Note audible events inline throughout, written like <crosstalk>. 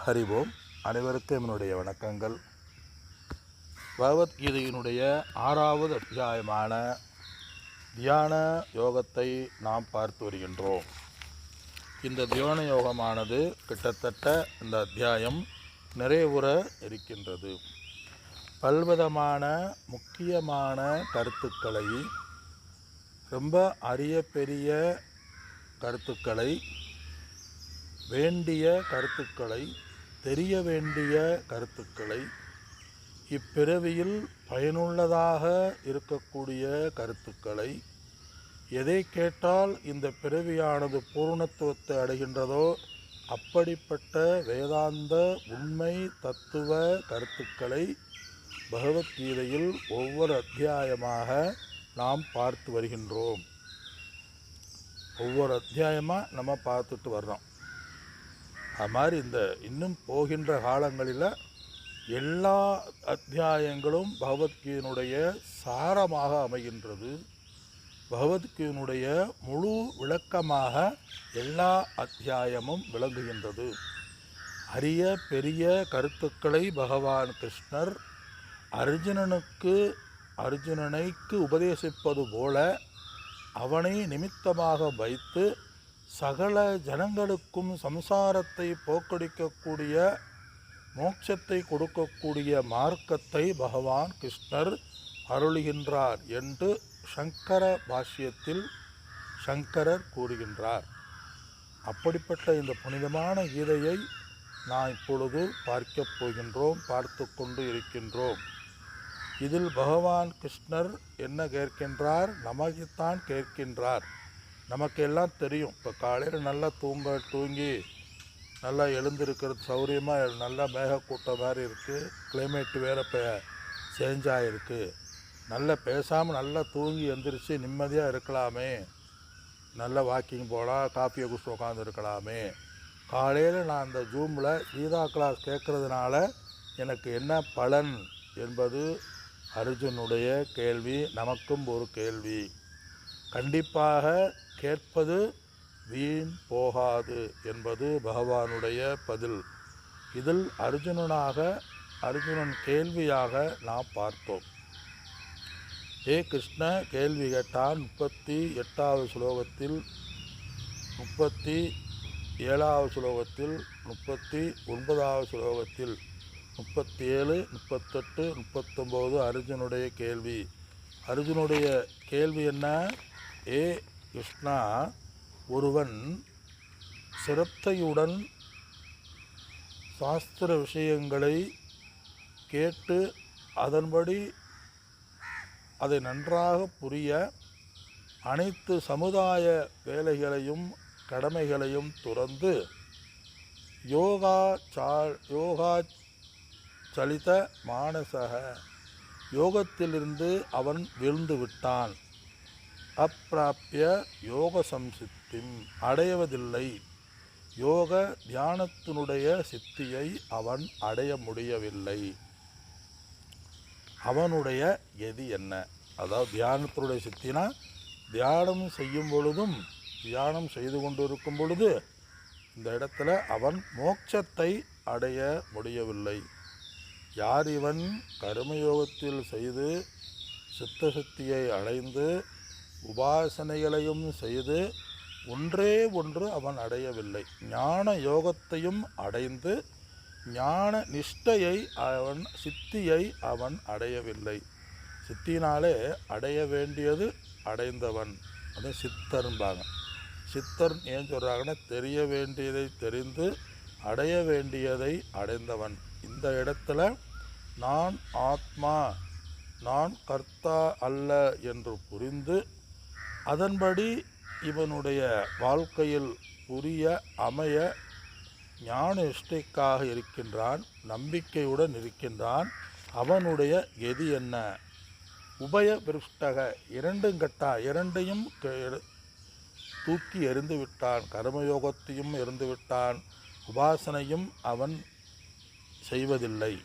ஹரிவோம் அனைவருக்கும் என்னுடைய வணக்கங்கள். பகவத்கீதையினுடைய ஆறாவது அத்தியாயமான தியான யோகத்தை நாம் பார்த்து வருகின்றோம். இந்த தியான யோகமானது கிட்டத்தட்ட இந்த அத்தியாயம் நிறைவுற இருக்கின்றது. பல்விதமான முக்கியமான கருத்துக்களை ரொம்ப அரிய பெரிய கருத்துக்களை வேண்டிய கருத்துக்களை தெரிய வேண்டிய கருத்துக்களை இப்பிறவியில் பயனுள்ளதாக இருக்கக்கூடிய கருத்துக்களை எதை கேட்டால் இந்த பிறவியானது பூர்ணத்துவத்தை அடைகின்றதோ அப்படிப்பட்ட வேதாந்த உண்மை தத்துவ கருத்துக்களை பகவத்கீதையில் ஒவ்வொரு அத்தியாயமாக நாம் பார்த்து வருகின்றோம். ஒவ்வொரு அத்தியாயமாக நம்ம பார்த்துட்டு வர்றோம். அது மாதிரி இந்த இன்னும் போகின்ற காலங்களில் எல்லா அத்தியாயங்களும் பகவத்கீதனுடைய சாரமாக அமைகின்றது. பகவத்கீதனுடைய முழு விளக்கமாக எல்லா அத்தியாயமும் விளங்குகின்றது. அரிய பெரிய கருத்துக்களை பகவான் கிருஷ்ணர் அர்ஜுனனுக்கு அர்ஜுனனைக்கு உபதேசிப்பது போல அவனை நிமித்தமாக வைத்து சகல ஜனங்களுக்கும் சம்சாரத்தை போக்கடிக்கக்கூடிய மோட்சத்தை கொடுக்கக்கூடிய மார்க்கத்தை பகவான் கிருஷ்ணர் அருளுகின்றார் என்று சங்கர பாஷ்யத்தில் சங்கரர் கூறுகின்றார். அப்படிப்பட்ட இந்த புனிதமான கீதையை நான் இப்பொழுது பார்க்கப் போகின்றோம் பார்த்து கொண்டு இருக்கின்றோம். இதில் பகவான் கிருஷ்ணர் என்ன கேட்கின்றார்? நமக்குத்தான் கேட்கின்றார். நமக்கு எல்லாம் தெரியும். இப்போ காலையில் நல்லா தூங்க தூங்கி நல்லா எழுந்திருக்கிறது சௌரியமாக நல்லா மேகக்கூட்டம் மாதிரி இருக்குது கிளைமேட் வேறு இப்போ சேஞ்ச் ஆகிருக்கு நல்லா பேசாமல் நல்லா தூங்கி எந்திரிச்சு நிம்மதியாக இருக்கலாமே. நல்லா வாக்கிங் போகலாம் காஃபியை குடிச்சு உட்காந்துருக்கலாமே காலையில் நான் அந்த ஜூமில் கீதா கிளாஸ் கேட்குறதுனால எனக்கு என்ன பலன் என்பது அர்ஜுனுடைய கேள்வி நமக்கும் ஒரு கேள்வி. கண்டிப்பாக கேட்பது வீண் போகாது என்பது பகவானுடைய பதில். இதில் அர்ஜுனனாக அர்ஜுனன் கேள்வியாக நாம் பார்த்தோம். ஏ கிருஷ்ண கேள்வி கேட்டான் முப்பத்தி எட்டாவது ஸ்லோகத்தில் முப்பத்தி ஏழாவது ஸ்லோகத்தில் முப்பத்தி ஒன்பதாவது ஸ்லோகத்தில் முப்பத்தி ஏழு முப்பத்தெட்டு முப்பத்தொம்போது அர்ஜுனுடைய கேள்வி. அர்ஜுனுடைய கேள்வி என்ன? ஏ கிருஷ்ணா ஒருவன் சிரத்தையுடன் சாஸ்திர விஷயங்களை கேட்டு அதன்படி அதை நன்றாக புரிய அனைத்து சமுதாய வேலைகளையும் கடமைகளையும் துறந்து யோகா சா யோகா சலித மானசக. யோகத்திலிருந்து அவன் விழுந்து விட்டான். அப்பிராப்பிய யோக சம்சித்திம் அடையவதில்லை யோக தியானத்தினுடைய சித்தியை அவன் அடைய முடியவில்லை. அவனுடைய எதி என்ன? அதாவது தியானத்தினுடைய சித்தினா தியானம் செய்யும் பொழுதும் தியானம் செய்து கொண்டு இருக்கும் பொழுது இந்த இடத்துல அவன் மோட்சத்தை அடைய முடியவில்லை. யார் இவன்? கர்மயோகத்தில் செய்து சித்த சக்தியை அடைந்து உபாசனைகளையும் செய்து ஒன்றே ஒன்று அவன் அடையவில்லை. ஞான யோகத்தையும் அடைந்து ஞான நிஷ்டையை அவன் சித்தியை அவன் அடையவில்லை. சித்தினாலே அடைய வேண்டியது அடைந்தவன். அது சித்தர்பாங்க சித்தர் ஏன் சொல்கிறாங்கன்னா தெரிய வேண்டியதை தெரிந்து அடைய வேண்டியதை அடைந்தவன். இந்த இடத்துல நான் ஆத்மா நான் கர்த்தா அல்ல என்று புரிந்து அதன்படி இவனுடைய வாழ்க்கையில் புரிய அமைய ஞான இஷ்டைக்காக இருக்கின்றான் நம்பிக்கையுடன் இருக்கின்றான். அவனுடைய எதி என்ன? உபய பிருஷ்டக இரண்டும் கட்டா இரண்டையும் கெ- தூக்கி எறிந்து விட்டான் கர்மயோகத்தையும் எறிந்து விட்டான் உபாசனையும் அவன் செய்வதில்லை.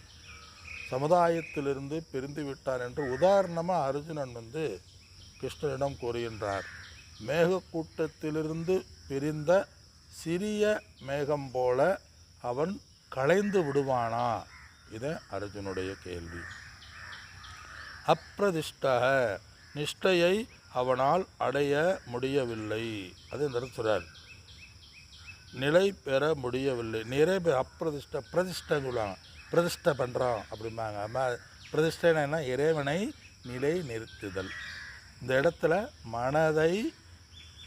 சமுதாயத்திலிருந்து பிரிந்து விட்டான் என்று உதாரணமாக அர்ஜுனன் வந்து கிருஷ்ணனிடம் கூறுகின்றார் மேகக்கூட்டத்திலிருந்து பிரிந்த சிறிய மேகம் போல அவன் களைந்து விடுவானா? இது அர்ஜுனுடைய கேள்வி. அப்ரதிஷ்ட நிஷ்டையை அவனால் அடைய முடியவில்லை. அது இந்த நிலை பெற முடியவில்லை. நிறைய பேர் அப்பிரதிஷ்ட பிரதிஷ்டன்னு சொல்லுவாங்க. பிரதிஷ்டை பண்ணுறான் அப்படிம்பாங்க. அம்மா பிரதிஷ்டைனா இறைவனை நிலை நிறுத்துதல். இந்த இடத்துல மனதை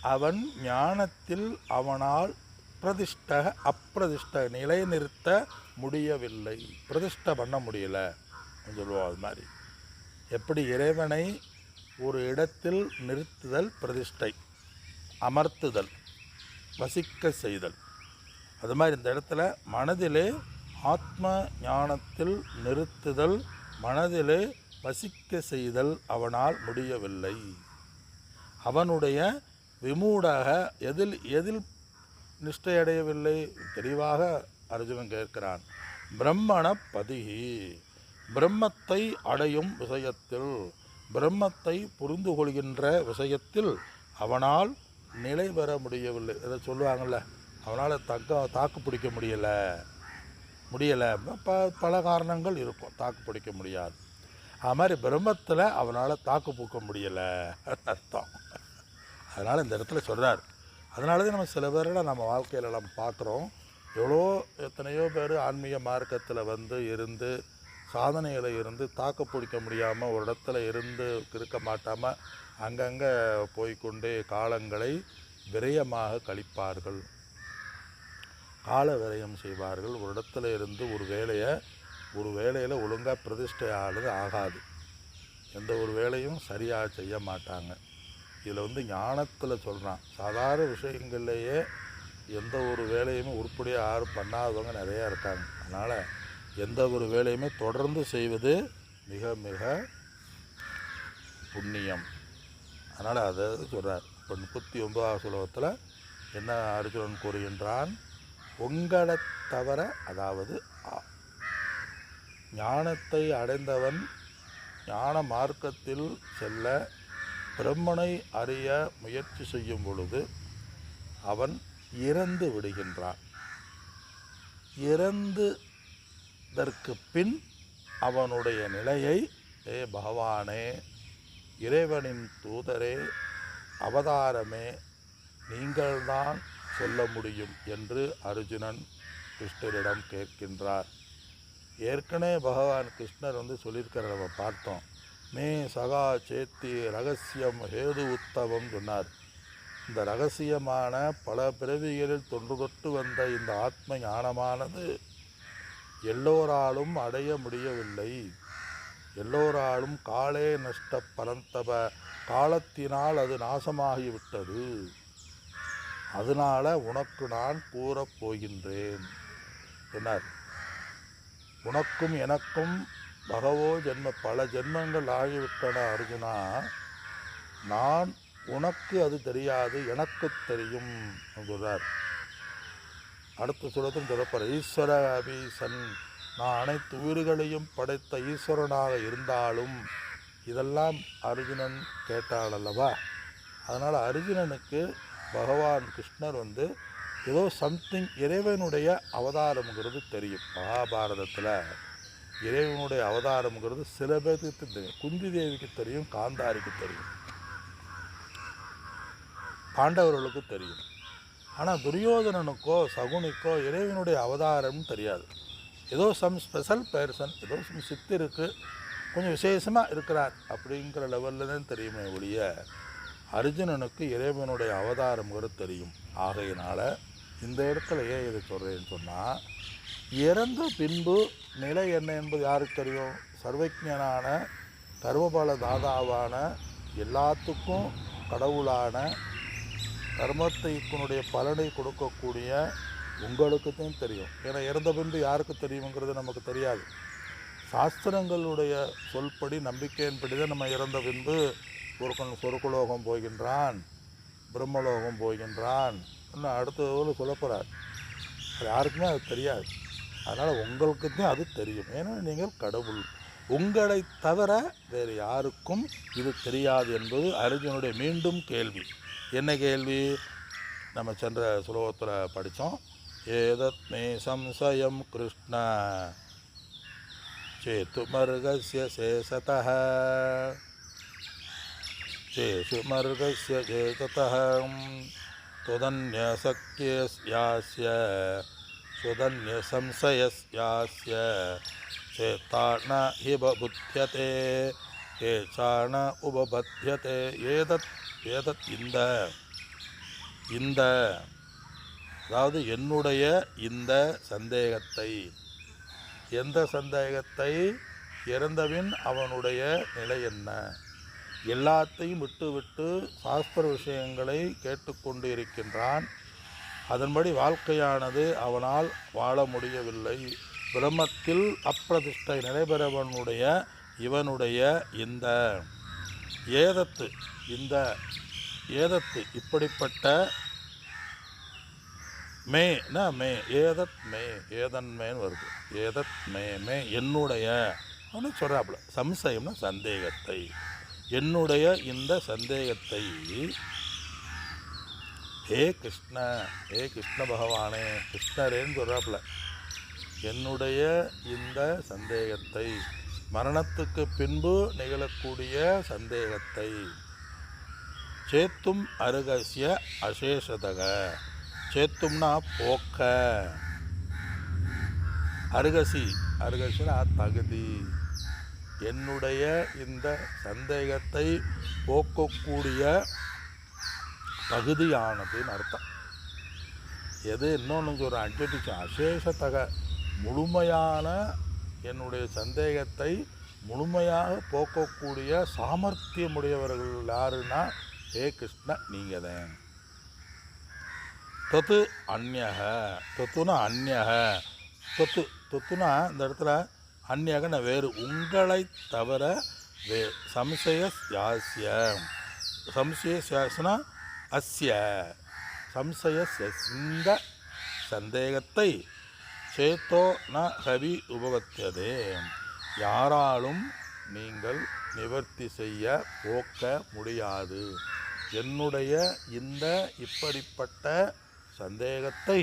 அவன் ஞானத்தில் அவனால் பிரதிஷ்ட அப்பிரதிஷ்ட நிலைநிறுத்த முடியவில்லை. பிரதிஷ்டை பண்ண முடியல. சொல்லுவோம் அது மாதிரி. எப்படி இறைவனை ஒரு இடத்தில் நிறுத்துதல்? பிரதிஷ்டை. அமர்த்துதல். வசிக்க செய்தல். அது மாதிரி இந்த இடத்துல மனதிலே ஆத்ம ஞானத்தில் நிறுத்துதல் மனதிலே வசிக்க செய்தல் அவனால் முடியவில்லை. அவனுடைய விமூடாக எதில் எதில் நிஷ்டையடையவில்லை? தெளிவாக அர்ஜுனன் கேட்கிறான். பிரம்மண பதிகி பிரம்மத்தை அடையும் விஷயத்தில் பிரம்மத்தை புரிந்து கொள்கின்ற விஷயத்தில் அவனால் நிலை பெற முடியவில்லை. இதை சொல்லுவாங்கள்ல அவனால் தக்க தாக்கு பிடிக்க முடியலை. முடியலை. ப பல காரணங்கள் இருக்கும். தாக்கு பிடிக்க முடியாது. அது மாதிரி பிரம்மத்தில் அவனால் தாக்கு பூக்க முடியலை <laughs> அர்த்தம். அதனால் இந்த இடத்துல சொல்கிறார் அதனால தான் நம்ம சில பேரில் நம்ம வாழ்க்கையில் நம்ம பார்க்குறோம் எவ்வளோ எத்தனையோ பேர் ஆன்மீக மார்க்கத்தில் வந்து இருந்து சாதனையில் இருந்து தாக்கு பிடிக்க முடியாமல் ஒரு இடத்துல இருந்து இருக்க மாட்டாமல் அங்கங்கே போய்க்கொண்டே காலங்களை விரயமாக கழிப்பார்கள். கால விரயம் செய்வார்கள். ஒரு இடத்துல இருந்து ஒரு வேலையை ஒரு வேலையில் ஒழுங்காக பிரதிஷ்டை ஆனது ஆகாது. எந்த ஒரு வேலையும் சரியாக செய்ய மாட்டாங்க. இதில் வந்து ஞானத்தில் சொல்கிறான் சாதாரண விஷயங்கள்லேயே எந்த ஒரு வேலையுமே உருப்படியாக யாரும் பண்ணாதவங்க நிறையா இருக்காங்க. அதனால் எந்த ஒரு வேலையுமே தொடர்ந்து செய்வது மிக மிக புண்ணியம். அதனால் அதை சொல்கிறார் இப்போ முப்பத்தி ஒன்பதாவது சுலோகத்தில் என்ன அர்ஜுனன் கூறுகின்றான்? உங்களை தவிர அதாவது ஆ- ஞானத்தை அடைந்தவன் ஞான மார்க்கத்தில் செல்ல பிரம்மனை அறிய முயற்சி செய்யும் பொழுது அவன் இறந்து விடுகின்றான். இறந்ததற்கு பின் அவனுடைய நிலையை ஏ பகவானே இறைவனின் தூதரே அவதாரமே நீங்கள்தான் சொல்ல முடியும் என்று அர்ஜுனன் கிருஷ்ணரிடம் கேட்கின்றார். ஏற்கனவே பகவான் கிருஷ்ணர் வந்து சொல்லியிருக்கிற நம்ம பார்த்தோம். மே சகா சேத்தி ரகசியம் ஹேது உத்தவம் சொன்னார். இந்த ரகசியமான பல பிறவிகளில் தொன்று தொட்டு வந்த இந்த ஆத்ம ஞானமானது எல்லோராலும் அடைய முடியவில்லை. எல்லோராலும் காலே நஷ்ட பரந்தப காலத்தினால் அது நாசமாகிவிட்டது. அதனால உனக்கு நான் கூறப் போகின்றேன் சொன்னார். உனக்கும் எனக்கும் பகவோ ஜென்ம பல ஜென்மங்கள் ஆகிவிட்டன அர்ஜுனா. நான் உனக்கு அது தெரியாது எனக்கு தெரியும் சொல்றார். அடுத்த சுரத்தும் சொல்லப்பார் ஈஸ்வர அபீசன் நான் அனைத்து உயிர்களையும் படைத்த ஈஸ்வரனாக இருந்தாலும் இதெல்லாம் அர்ஜுனன் கேட்டாள் அல்லவா? அதனால் அர்ஜுனனுக்கு பகவான் கிருஷ்ணர் வந்து ஏதோ சம்திங் இறைவனுடைய அவதாரம்ங்கிறது தெரியும். மகாபாரதத்தில் இறைவனுடைய அவதாரம்ங்கிறது சில பேருக்கு தெரியும். குந்தி தேவிக்கு தெரியும் காந்தாரிக்கு தெரியும். பாண்டவர்களுக்கு தெரியும். ஆனால் துரியோதனனுக்கோ சகுனிக்கோ இறைவனுடைய அவதாரம் தெரியாது. ஏதோ சம் ஸ்பெஷல் பர்சன் ஏதோ சம் சித்து இருக்கு கொஞ்சம் விசேஷமாக இருக்கிறார் அப்படிங்கிற லெவலில் தான் தெரியுமே ஒழிய அர்ஜுனனுக்கு இறைவனுடைய அவதாரம்ங்கிறது தெரியும். ஆகையினால் இந்த இடத்துல ஏன் இதை சொல்கிறேன்னு சொன்னால் இறந்த பின்பு நிலை என்ன என்பது யாருக்கு தெரியும்? சர்வஜனான கர்மபல தாதாவான எல்லாத்துக்கும் கடவுளான கர்மத்தைக்குனுடைய பலனை கொடுக்கக்கூடிய உங்களுக்கு தான் தெரியும். ஏன்னா இறந்த பின்பு யாருக்கு தெரியுங்கிறது நமக்கு தெரியாது. சாஸ்திரங்களுடைய சொல்படி நம்பிக்கையின்படி தான் நம்ம இறந்த பின்பு ஒருக்கன் சொருக்குலோகம் போகின்றான் பிரம்மலோகம் போகின்றான் இன்னும் அடுத்த எவ்வளோ சொல்ல அது யாருக்குமே அது தெரியாது. அதனால் உங்களுக்கு தான் அது தெரியும். ஏன்னா நீங்கள் கடவுள். உங்களை தவிர வேறு யாருக்கும் இது தெரியாது என்பது அர்ஜுனுடைய மீண்டும் கேள்வி. என்ன கேள்வி? நம்ம சென்ற சுலோகத்தில் படித்தோம் ஏதத் மே சம்சயம் கிருஷ்ண. சேத்துமர்கசிய சேசத சேஷுமர்கசிய சேதத்தம் त्वदन्यशक्यस्यास्य स्वदन्यसंशयस्यास्य चेता न हि बुध्यते केशा न उपबध्यते एतत् ஏதத் இந்த இந்த அதாவது என்னுடைய இந்த சந்தேகத்தை எந்த சந்தேகத்தை இறந்தபின் அவனுடைய நிலை என்ன எல்லாத்தையும் விட்டுவிட்டு சாஸ்திர விஷயங்களை கேட்டுக்கொண்டு இருக்கின்றான் அதன்படி வாழ்க்கையானது அவனால் வாழ முடியவில்லை. பிரம்மத்தில் அப்பிரதிஷ்டை நடைபெறவனுடைய இவனுடைய இந்த ஏதத்து இந்த ஏதத்து இப்படிப்பட்ட மே ந மே ஏதத் மே ஏதன்மேன்னு வருது. ஏதத் மே மே என்னுடைய அவனு சொல்கிறாப்புல சம்சயம்னா சந்தேகத்தை. என்னுடைய இந்த சந்தேகத்தை ஹே கிருஷ்ண ஹே கிருஷ்ண பகவானே கிருஷ்ணரேன்னு சொல்கிறாப்புல என்னுடைய இந்த சந்தேகத்தை மரணத்துக்கு பின்பு நிகழக்கூடிய சந்தேகத்தை சேத்தும் அருகசிய அசேஷதக. சேத்தும்னா போக்க. அருகசி அருகசினா தகுதி. என்னுடைய இந்த சந்தேகத்தை போக்கக்கூடிய தகுதியானதுன்னு அர்த்தம். எது இன்னொன்று சொல்கிறேன் அட்வட்டிச்சு அசேஷத்தக முழுமையான என்னுடைய சந்தேகத்தை முழுமையாக போக்கக்கூடிய சாமர்த்தியமுடையவர்கள் யாருன்னா ஹே கிருஷ்ண நீங்கள் தான். தொத்து அந்நக தொத்துனா அந்நக தொத்து தொத்துனா இந்த இடத்துல அந்யகன வேறு உங்களை தவிர வே சம்சய யாசிய சம்சய சியாசனா அஸ்ய. சம்சய இந்த சந்தேகத்தை சேத்தோ ந ஹவி உபவத்தியதே. யாராலும் நீங்கள் நிவர்த்தி செய்ய போக்க முடியாது. என்னுடைய இந்த இப்படிப்பட்ட சந்தேகத்தை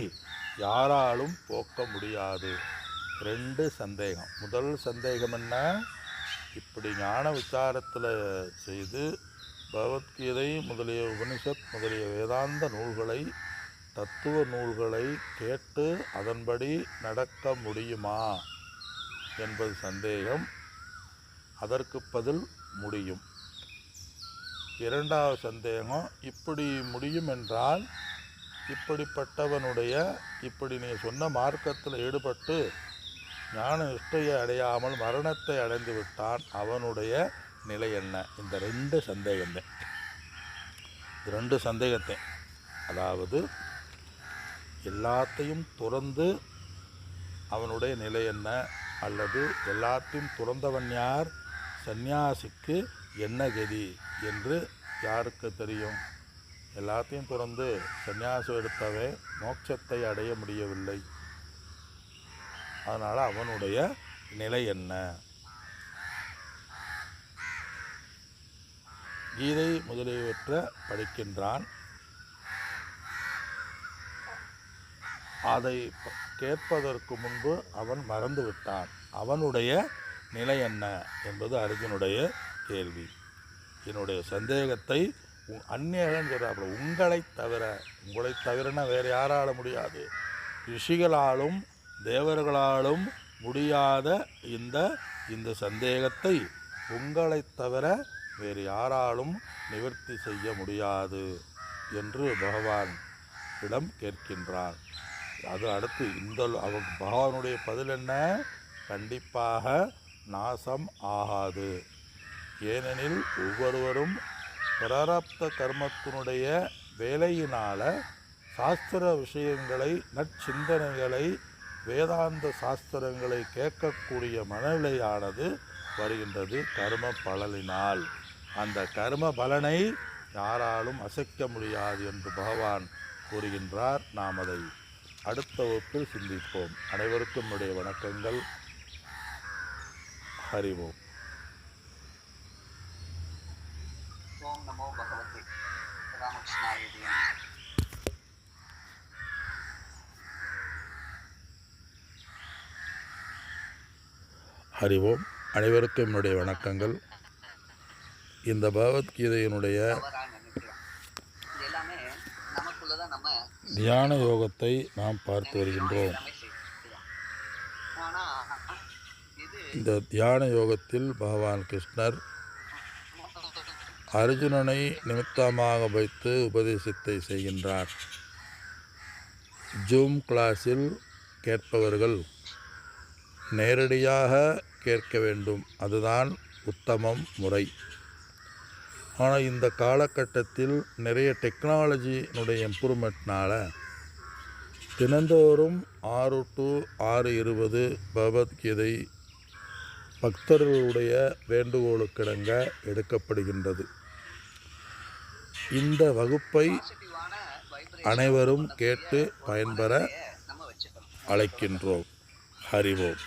யாராலும் போக்க முடியாது. ரெண்டு சந்தேகம். முதல் சந்தேகம் என்ன? இப்படி ஞான விசாரத்தில் செய்து பகவத்கீதை முதலிய உபனிஷத் முதலிய வேதாந்த நூல்களை தத்துவ நூல்களை கேட்டு அதன்படி நடக்க முடியுமா என்பது சந்தேகம். அதற்கு பதில் முடியும். இரண்டாவது சந்தேகம் இப்படி முடியும் என்றால் இப்படிப்பட்டவனுடைய இப்படி நீ சொன்ன மார்க்கத்தில் ஈடுபட்டு ஞான நிஷ்டையை அடையாமல் மரணத்தை அடைந்து விட்டான் அவனுடைய நிலை என்ன? இந்த ரெண்டு சந்தேகம்தான் ரெண்டு சந்தேகத்தை. அதாவது எல்லாத்தையும் துறந்து அவனுடைய நிலை என்ன? அல்லது எல்லாத்தையும் துறந்தவன் யார்? சந்நியாசிக்கு என்ன கதி என்று யாருக்கு தெரியும்? எல்லாத்தையும் துறந்து சந்நியாசம் எடுத்தவே மோட்சத்தை அடைய முடியவில்லை. அதனால் அவனுடைய நிலை என்ன? கீதை முதலியவற்ற படிக்கின்றான். அதை கேட்பதற்கு முன்பு அவன் மறந்து விட்டான். அவனுடைய நிலை என்ன என்பது அர்ஜுனுடைய கேள்வி. என்னுடைய சந்தேகத்தை உ- சொல்கிறாப்புல உங்களை தவிர உங்களை தவிரனா வேறு யாரால முடியாது. ரிஷிகளாலும் தேவர்களாலும் முடியாத இந்த இந்த சந்தேகத்தை உங்களைத் தவிர வேறு யாராலும் நிவர்த்தி செய்ய முடியாது என்று பகவான் இடம் கேட்கின்றார். அது அடுத்து இந்த அவன் பகவானுடைய பதில் என்ன? கண்டிப்பாக நாசம் ஆகாது. ஏனெனில் ஒவ்வொருவரும் பிராரப்த கர்மத்தினுடைய வேலையினால் சாஸ்திர விஷயங்களை நற்சிந்தனைகளை வேதாந்த சாஸ்திரங்களை கேட்கக்கூடிய மனநிலையானது வருகின்றது கர்ம பலனினால். அந்த கர்ம பலனை யாராலும் அசைக்க முடியாது என்று பகவான் கூறுகின்றார். நாம் அதை அடுத்த வகுப்பில் சிந்திப்போம். அனைவருக்கும் உடைய வணக்கங்கள். ஹரிவோம் ஓம். நமோ பகவதி. ராமகிருஷ்ணாய ஹரி ஓம் அனைவருக்கும் என்னுடைய வணக்கங்கள். இந்த பகவத்கீதையினுடைய தியான யோகத்தை நாம் பார்த்து வருகின்றோம். இந்த தியான யோகத்தில் பகவான் கிருஷ்ணர் அர்ஜுனனை நிமித்தமாக வைத்து உபதேசத்தை செய்கின்றார். ஜூம் கிளாஸில் கேட்பவர்கள் நேரடியாக கேட்க வேண்டும். அதுதான் உத்தமம் முறை. ஆனால் இந்த காலகட்டத்தில் நிறைய டெக்னாலஜினுடைய இம்ப்ரூவ்மெண்ட்னால் தினந்தோறும் ஆறு டு ஆறு இருபது பகவத்கீதை பக்தர்களுடைய வேண்டுகோளுக்கிடங்க எடுக்கப்படுகின்றது. இந்த வகுப்பை அனைவரும் கேட்டு பயன்பெற அழைக்கின்றோம். ஹரிவோம்